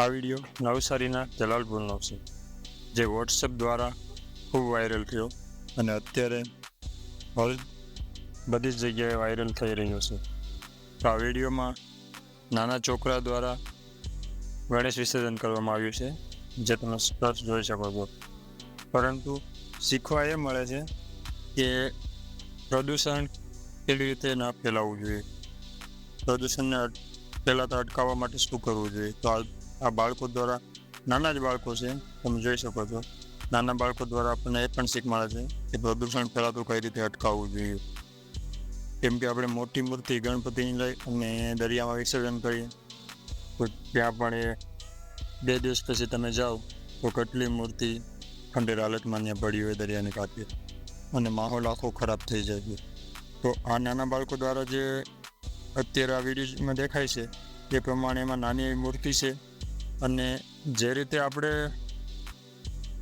આ વીડિયો નવસારીના જલાલપુરનો છે. જે વોટ્સએપ દ્વારા ખૂબ વાયરલ થયો અને અત્યારે બધી જ જગ્યાએ વાયરલ થઈ રહ્યો છે. તો આ વિડીયોમાં નાના છોકરા દ્વારા ગણેશ વિસર્જન કરવામાં આવ્યું છે, જે તમે સ્પષ્ટ જોઈ શકો છો. પરંતુ શીખવા એ મળે છે કે પ્રદૂષણ કેવી રીતે ના ફેલાવવું જોઈએ. પ્રદૂષણને ફેલાતા અટકાવવા માટે શું કરવું જોઈએ? તો આ આ બાળકો દ્વારા નાના જ બાળકો છે, તમે જોઈ શકો છો. નાના બાળકો દ્વારા આપણને એ પણ શીખ મળે છે કે પ્રદૂષણ ફેલાતું કઈ રીતે અટકાવવું જોઈએ. કેમ કે આપણે મોટી મૂર્તિ ગણપતિની લઈ અને દરિયામાં વિસર્જન કરીએ, તો ત્યાં પણ એ બે દિવસ પછી તમે જાઓ, તો કેટલી મૂર્તિ ખંડેર હાલતમાં ત્યાં પડી હોય દરિયાની કાંઠે અને માહોલ આખો ખરાબ થઈ જાય છે. તો આ નાના બાળકો દ્વારા જે અત્યારે આ વિડીયોમાં દેખાય છે, એ પ્રમાણે એમાં નાની એવી મૂર્તિ છે અને જે રીતે આપણે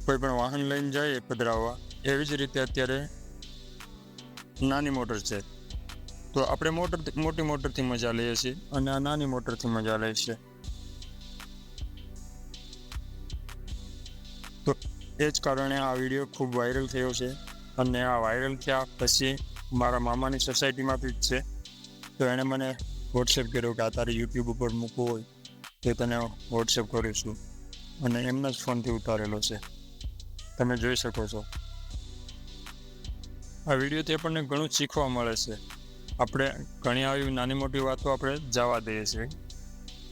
કોઈ પણ વાહન લઈને જઈએ પધરાવવા, એવી જ રીતે અત્યારે નાની મોટર છે. તો આપણે મોટર, મોટી મોટરથી મજા લઈએ છીએ અને આ નાની મોટરથી મજા લઈએ છીએ. તો એ જ કારણે આ વીડિયો ખૂબ વાયરલ થયો છે અને આ વાયરલ થયા પછી મારા મામાની સોસાયટીમાંથી જ છે. તો એણે મને વોટ્સએપ કર્યો કે આ તારે યુટ્યુબ ઉપર મૂકવું હોય. તો તને વોટ્સએપ કરીશું અને એમના જ ફોનથી ઉતારેલો છે. તમે જોઈ શકો છો. આ વિડીયોથી આપણને ઘણું શીખવા મળે છે. આપણે ઘણી આવી નાની મોટી વાતો આપણે જવા દઈએ છીએ.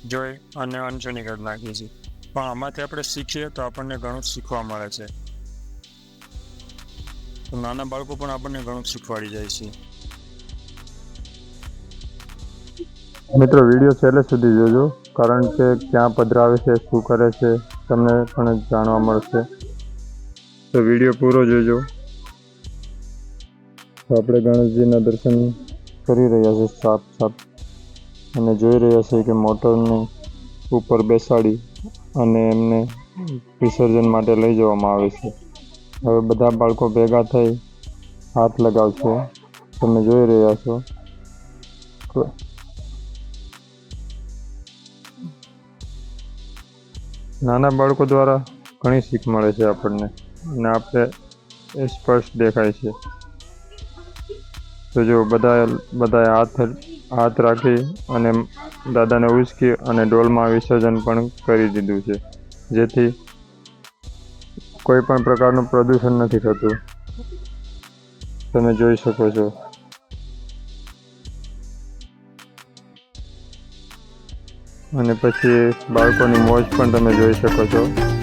જોઈ અને અનસુની કરી નાખીએ છીએ. પણ આમાંથી આપણે શીખીએ તો આપણને ઘણું શીખવા મળે છે. તો નાના બાળકો પણ આપણને ઘણું શીખવાડી જાય છે. મિત્રો વીડિયો છેલ્લે સુધી જોજો. કારણ કે ક્યાં પધરાવે છે, શું કરે છે, તમને પણ જાણવા મળશે. તો વીડિયો પૂરો જોજો. આપણે ગણેશજીના દર્શન કરી રહ્યા છે સાફ સાફ અને જોઈ રહ્યા છે કે મોટરને ઉપર બેસાડી અને એમને વિસર્જન માટે લઈ જવામાં આવે છે. હવે બધા બાળકો ભેગા થઈ હાથ લગાવશે. તમે જોઈ રહ્યા છો. નાના બાળકો દ્વારા ઘણી શીખ મળે છે આપણને અને આપણે એ સ્પષ્ટ દેખાય છે. તો જો બધા બધાએ હાથ હાથ રાખી અને દાદાને ઉચકી અને ડોલમાં વિસર્જન પણ કરી દીધું છે. જેથી કોઈ પણ પ્રકારનું પ્રદૂષણ નથી થતું. તમે જોઈ શકો છો. અને પછી બાળકોની મોજ પણ તમે જોઈ શકો છો.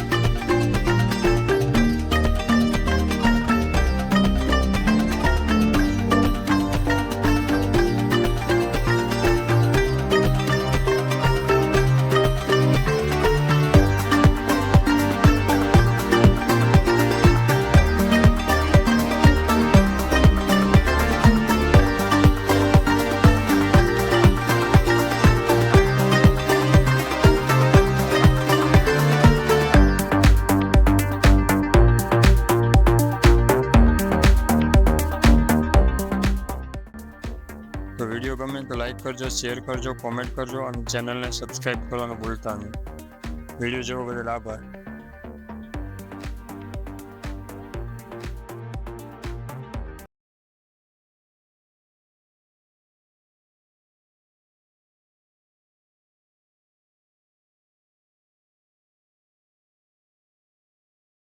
તો લાઈક કરજો શેર કરજો કોમેન્ટ કરજો અને ચેનલને સબસ્ક્રાઈબ કરવાનું ભૂલતા નહીં વીડિયો જોવા બદલ આભાર